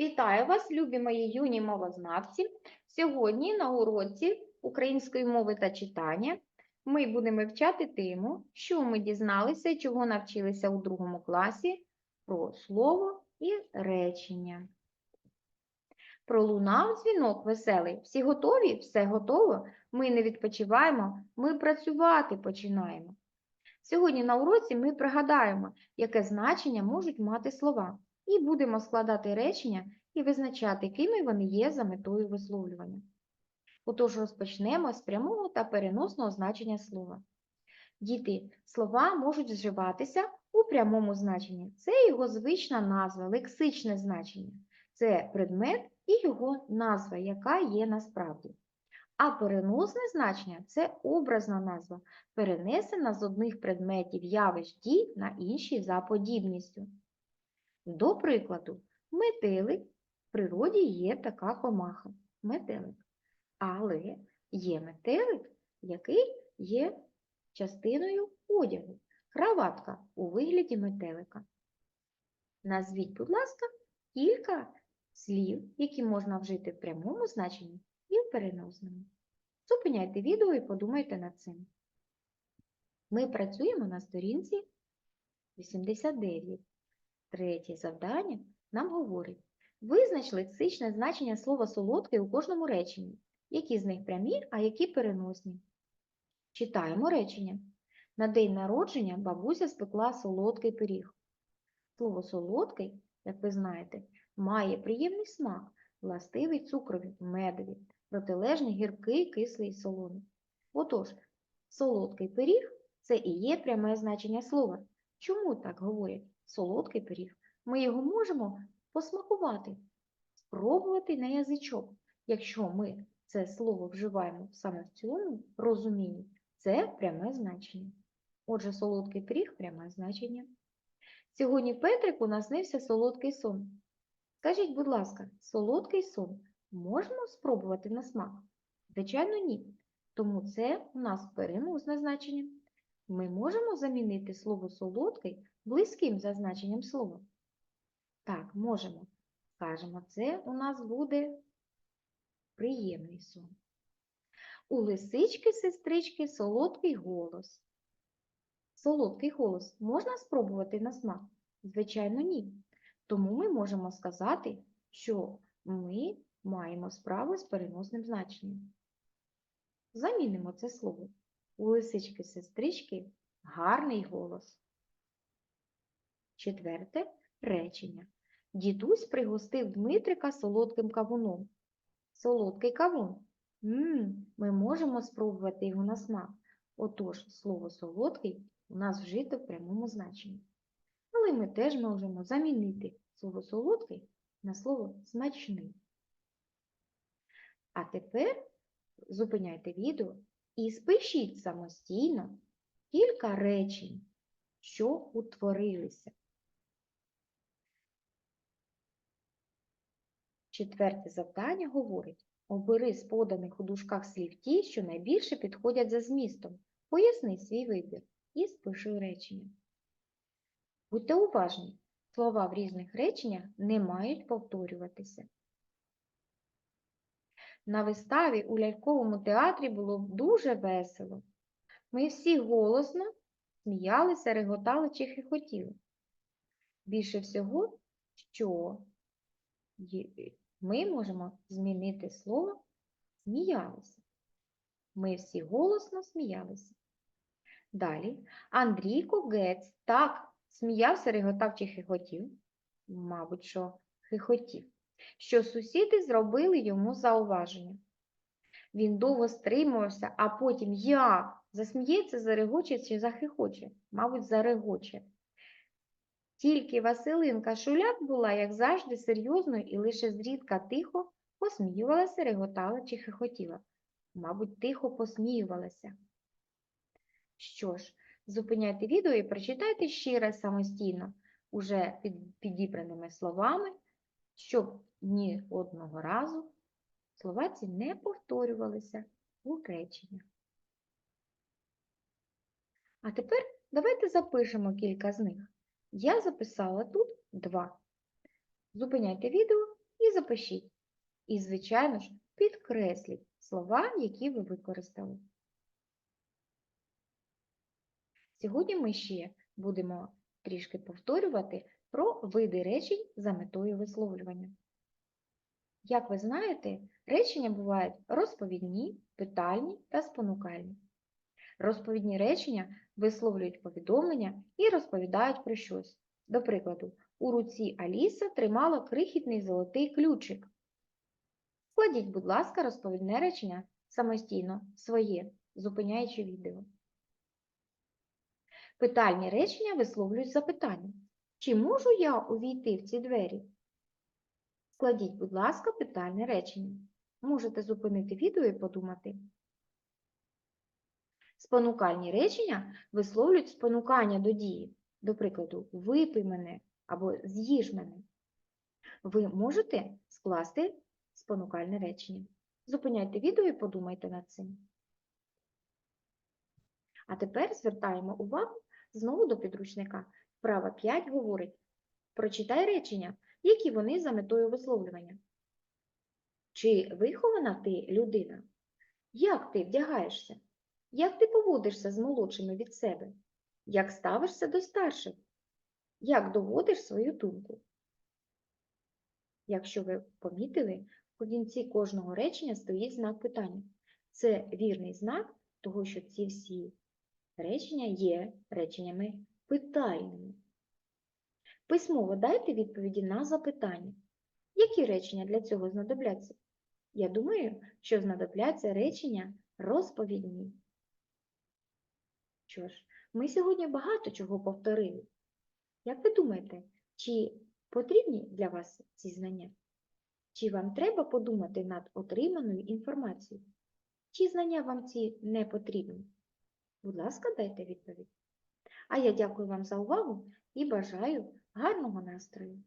Вітаю вас, любі мої юні мовознавці. Сьогодні на уроці української мови та читання ми будемо вивчати тему, що ми дізналися і чого навчилися у другому класі про слово і речення. Пролунав дзвінок веселий. Всі готові? Все готово? Ми не відпочиваємо, ми працювати починаємо. Сьогодні на уроці ми пригадаємо, яке значення можуть мати слова, і будемо складати речення і визначати, кими вони є за метою висловлювання. Отож розпочнемо з прямого та переносного значення слова. Діти, слова можуть вживатися у прямому значенні. Це його звична назва, лексичне значення. Це предмет і його назва, яка є насправді. А переносне значення це образна назва, перенесена з одних предметів явищ дій на інші за подібністю. До прикладу, метелик в природі є така комаха метелик. Але є метелик, який є частиною одягу, краватка у вигляді метелика. Назвіть, будь ласка, кілька слів, які можна вжити в прямому значенні і в переносному. Зупиняйте відео і подумайте над цим. Ми працюємо на сторінці 89. Третє завдання нам говорить. Визнач лексичне значення слова солодкий у кожному реченні. Які з них прямі, а які переносні. Читаємо речення. На день народження бабуся спекла солодкий пиріг. Слово солодкий, як ви знаєте, має приємний смак, властивий цукрові, медові, протилежний гіркий, кислий солоний. Отож, солодкий пиріг це і є пряме значення слова. Чому так говорять? Солодкий пиріг. Ми його можемо посмакувати, спробувати на язичок. Якщо ми це слово вживаємо саме в цьому розумінні, це пряме значення. Отже, солодкий пиріг пряме значення. Сьогодні Петрику наснився солодкий сон. Скажіть, будь ласка, солодкий сон можна спробувати на смак? Звичайно, ні. Тому це у нас переносне значення. Ми можемо замінити слово солодкий близьким за значенням слова. Так, можемо. Скажемо, це у нас буде приємний сон. У лисички сестрички солодкий голос. Солодкий голос можна спробувати на смак? Звичайно, ні. Тому ми можемо сказати, що ми маємо справу з переносним значенням. Замінимо це слово. У лисички сестрички гарний голос. Четверте речення. Дідусь пригостив Дмитрика солодким кавуном. Солодкий кавун. Мм, ми можемо спробувати його на смак. Отож, слово солодкий у нас вжито в прямому значенні. Але ми теж можемо замінити слово солодкий на слово смачний. А тепер зупиняйте відео і спишіть самостійно кілька речень, що утворилися. Четверте завдання говорить, обери з поданих у дужках слів ті, що найбільше підходять за змістом. Поясни свій вибір і спиши речення. Будьте уважні, слова в різних реченнях не мають повторюватися. На виставі у ляльковому театрі було дуже весело. Ми всі голосно сміялися, реготали чи хихотіли. Більше всього, що ми можемо змінити слово сміялися. Ми всі голосно сміялися. Далі Андрійко Гець так сміявся, реготав чи хихотів, мабуть, що хихотів, що сусіди зробили йому зауваження. Він довго стримувався, а потім як засміється, зарегоче чи захихоче, мабуть, зарегоче. Тільки Василинка Шуляк була, як завжди, серйозною і лише зрідка тихо посміювалася, реготала чи хихотіла. Мабуть, тихо посміювалася. Що ж, зупиняйте відео і прочитайте ще раз самостійно, уже під підібраними словами, щоб ні одного разу слова ці не повторювалися у реченнях. А тепер давайте запишемо кілька з них. Я записала тут два. Зупиняйте відео і запишіть. І, звичайно ж, підкресліть слова, які ви використали. Сьогодні ми ще будемо трішки повторювати про види речень за метою висловлювання. Як ви знаєте, речення бувають розповідні, питальні та спонукальні. Розповідні речення висловлюють повідомлення і розповідають про щось. До прикладу, у руці Аліса тримала крихітний золотий ключик. Складіть, будь ласка, розповідне речення самостійно, своє, зупиняючи відео. Питальні речення висловлюють запитання. Чи можу я увійти в ці двері? Складіть, будь ласка, питальне речення. Можете зупинити відео і подумати. Спонукальні речення висловлюють спонукання до дії. До прикладу, випий мене або з'їж мене. Ви можете скласти спонукальне речення. Зупиняйте відео і подумайте над цим. А тепер звертаємо увагу знову до підручника. Вправа 5 говорить Прочитай речення, які вони за метою висловлювання. Чи вихована ти людина? Як ти вдягаєшся? Як ти поводишся з молодшими від себе? Як ставишся до старших? Як доводиш свою думку? Якщо ви помітили, в кінці кожного речення стоїть знак питання. Це вірний знак того, що ці всі речення є реченнями питальними. Письмово дайте відповіді на запитання. Які речення для цього знадобляться? Я думаю, що знадобляться речення розповідні. Що ж, ми сьогодні багато чого повторили. Як ви думаєте, чи потрібні для вас ці знання? Чи вам треба подумати над отриманою інформацією? Чи знання вам ці не потрібні? Будь ласка, дайте відповідь. А я дякую вам за увагу і бажаю гарного настрою.